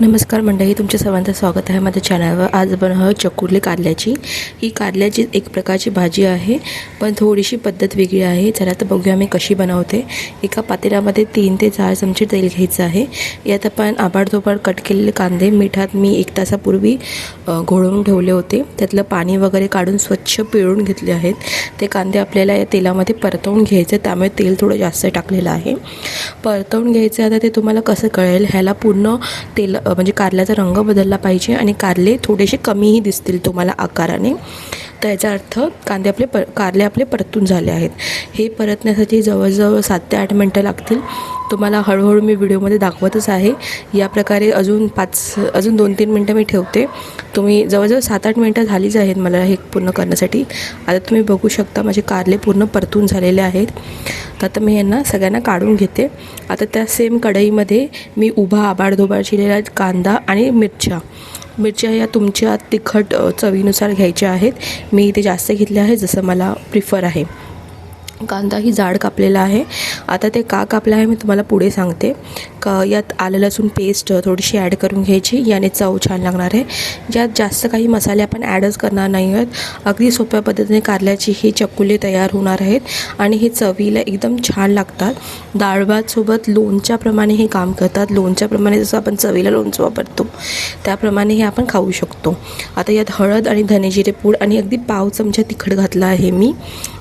नमस्कार मंडळी तुमच्या सर्वांचं स्वागत आहे माझ्या चॅनलवर आज बनव चकुर्ली कारल्याची. ही कारल्याची एक प्रकारची भाजी आहे पण थोडीशी पद्धत वेगळी आहे. चला तर बघूया मी कशी बनवते. एका पातेल्यामध्ये तीन ते चार चमचे तेल घ्यायचं आहे. यात आपण आबाडतोबाड कट केलेले कांदे मिठात मी एक तासापूर्वी घोळवून ठेवले होते. त्यातलं पाणी वगैरे काढून स्वच्छ पिळून घेतले आहेत. ते कांदे आपल्याला या तेलामध्ये परतवून घ्यायचे. त्यामुळे तेल थोडं जास्त टाकलेलं आहे. परतवून घ्यायचं आता ते तुम्हाला कसं कळेल? ह्याला पूर्ण तेल म्हणजे कारल्याचा रंग बदलला पाहिजे आणि कारले थोडेसे कमीही दिसतील तुम्हाला आकाराने. तर याचा अर्थ कांदे आपले पर कारले आपले परतून झाले आहेत. हे परतण्यासाठी जवळजवळ सात ते आठ मिनटं लागतील. तुम्हाला हळूहळू मी व्हिडिओमध्ये दाखवतच आहे. या प्रकारे अजून पाच अजून दोन तीन मिनटं मी ठेवते. तुम्ही जवळजवळ सात आठ मिनटं झालीच आहेत मला हे पूर्ण करण्यासाठी. आता तुम्ही बघू शकता माझे कारले पूर्ण परतून झालेले आहेत. तर आता मी यांना सगळ्यांना काढून घेते. आता त्या सेम कढईमध्ये मी उभा आबाड धोबाड चिरलेला कांदा आणि मिरच्या. मिरच्या या तुमच्या तिखट चवीनुसार घ्यायच्या आहेत. मी इथे जास्त घेतल्या आहे जसं मला प्रिफर आहे. कांदा ही जाड कापलेला आहे. आता ते का कापलं आहे मी तुम्हाला पुढे सांगते. का यात आलं लसूण पेस्ट थोडीशी ॲड करून घ्यायची. याने चव छान लागणार आहे. ज्यात जास्त काही मसाले आपण ॲडच करणार नाही आहेत. अगदी सोप्या पद्धतीने कारल्याची ही चकुले तयार होणार आहेत. आणि हे चवीला एकदम छान लागतात. डाळभातसोबत लोणच्याप्रमाणे हे काम करतात. लोणच्याप्रमाणे जसं आपण चवीला लोणचं वापरतो त्याप्रमाणे हे आपण खाऊ शकतो. आता यात हळद आणि धनेजिरे पूड आणि अगदी पाव चमचा तिखट घातला आहे मी.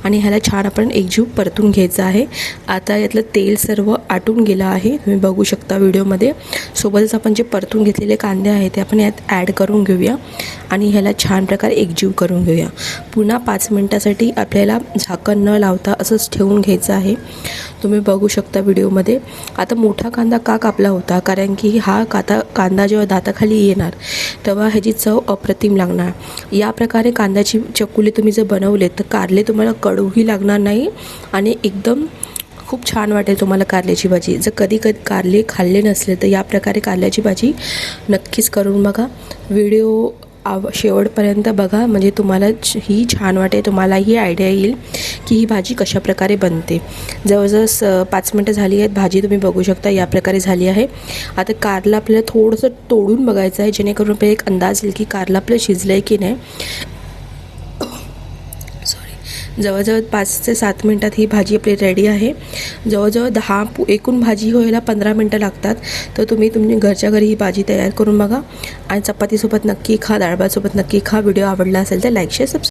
आणि ह्याला छान आपण एकजीव परतून घ्यायचं आहे. आता यातलं तेल सर्व आटून गेलं आहे. तुम्ही बघू शकता व्हिडिओमध्ये. सोबतच आपण जे परतून घेतलेले कांदे आहेत ते आपण यात ॲड करून घेऊया. आणि ह्याला छान प्रकारे एकजीव करून घेऊया. पुन्हा पाच मिनटासाठी आपल्याला झाकण न लावता असंच ठेवून घ्यायचं आहे. तुम्ही बघू शकता व्हिडिओमध्ये. आता मोठा कांदा का कापला होता? कारण की हा काता कांदा जेव्हा दाताखाली येणार तेव्हा ह्याची चव अप्रतिम लागणार. या प्रकारे कांद्याची चकुली तुम्ही जर बनवले तर कारले तुम्हाला कडूही लागणार नाही आणि एकदम खूप छान वाटेल तुम्हाला कारल्याची भाजी. जर कधी कधी कारले खाल्ले नसले तर या प्रकारे कारल्याची भाजी नक्कीच करून बघा. व्हिडिओ आव शेवटपर्यंत बघा. म्हणजे तुम्हाला छ- ही छान वाटेल. तुम्हाला ही आयडिया येईल की ही भाजी कशा प्रकारे बनते. जवळजवळ स पाच मिनटं झाली आहेत. भाजी तुम्ही बघू शकता या प्रकारे झाली आहे. आता कारला आपल्याला थोडंसं तोडून बघायचं आहे जेणेकरून आपल्याला एक अंदाज येईल की कारला आपलं शिजलं आहे की नाही. जवळजवळ पाच ते सात मिनटात ही भाजी आपली रेडी आहे. जवळजवळ दहा पु- एकूण भाजी व्हायला पंधरा मिनटं लागतात. तर तुम्ही तुमच्या घरच्या घरी ही भाजी तयार करून बघा. आणि चपातीसोबत नक्की खा डाळबासोबत नक्की खा. व्हिडिओ आवडला असेल तर लाईक शेअर सबस्क्राईब